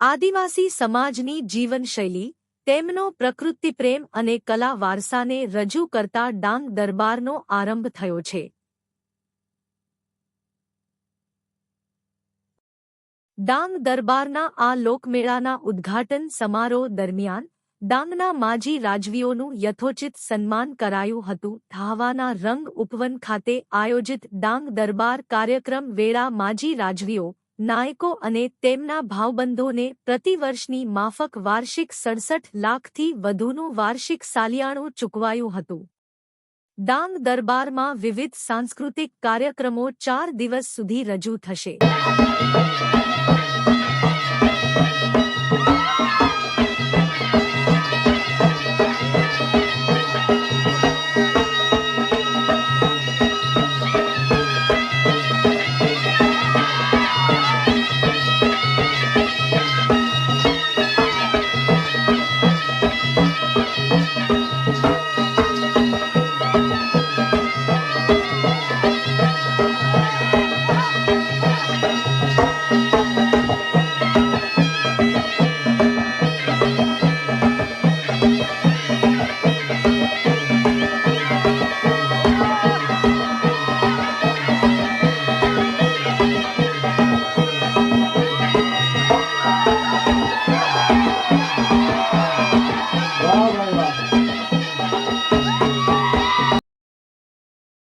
આદિવાસી સમાજની જીવનશૈલી, તેમનો પ્રકૃતિપ્રેમ અને કલા વારસાને રજૂ કરતા ડાંગ દરબારનો આરંભ થયો છે. ડાંગ દરબારના આ લોકમેળાના ઉદ્ઘાટન સમારોહ દરમિયાન ડાંગના માજી રાજવીઓનું યથોચિત સન્માન કરાયું હતું. ધાવાના રંગ ઉપવન ખાતે આયોજિત ડાંગ દરબાર કાર્યક્રમ વેળા માજી રાજવીઓ નાયકો અને તેમના ભાવબંધોને પ્રતિવર્ષની માફક વાર્ષિક સડસઠ લાખથી વધુનું વાર્ષિક સાલિયાણું ચૂકવાયું હતું. ડાંગ દરબારમાં વિવિધ સાંસ્કૃતિક કાર્યક્રમો ચાર દિવસ સુધી રજૂ થશે.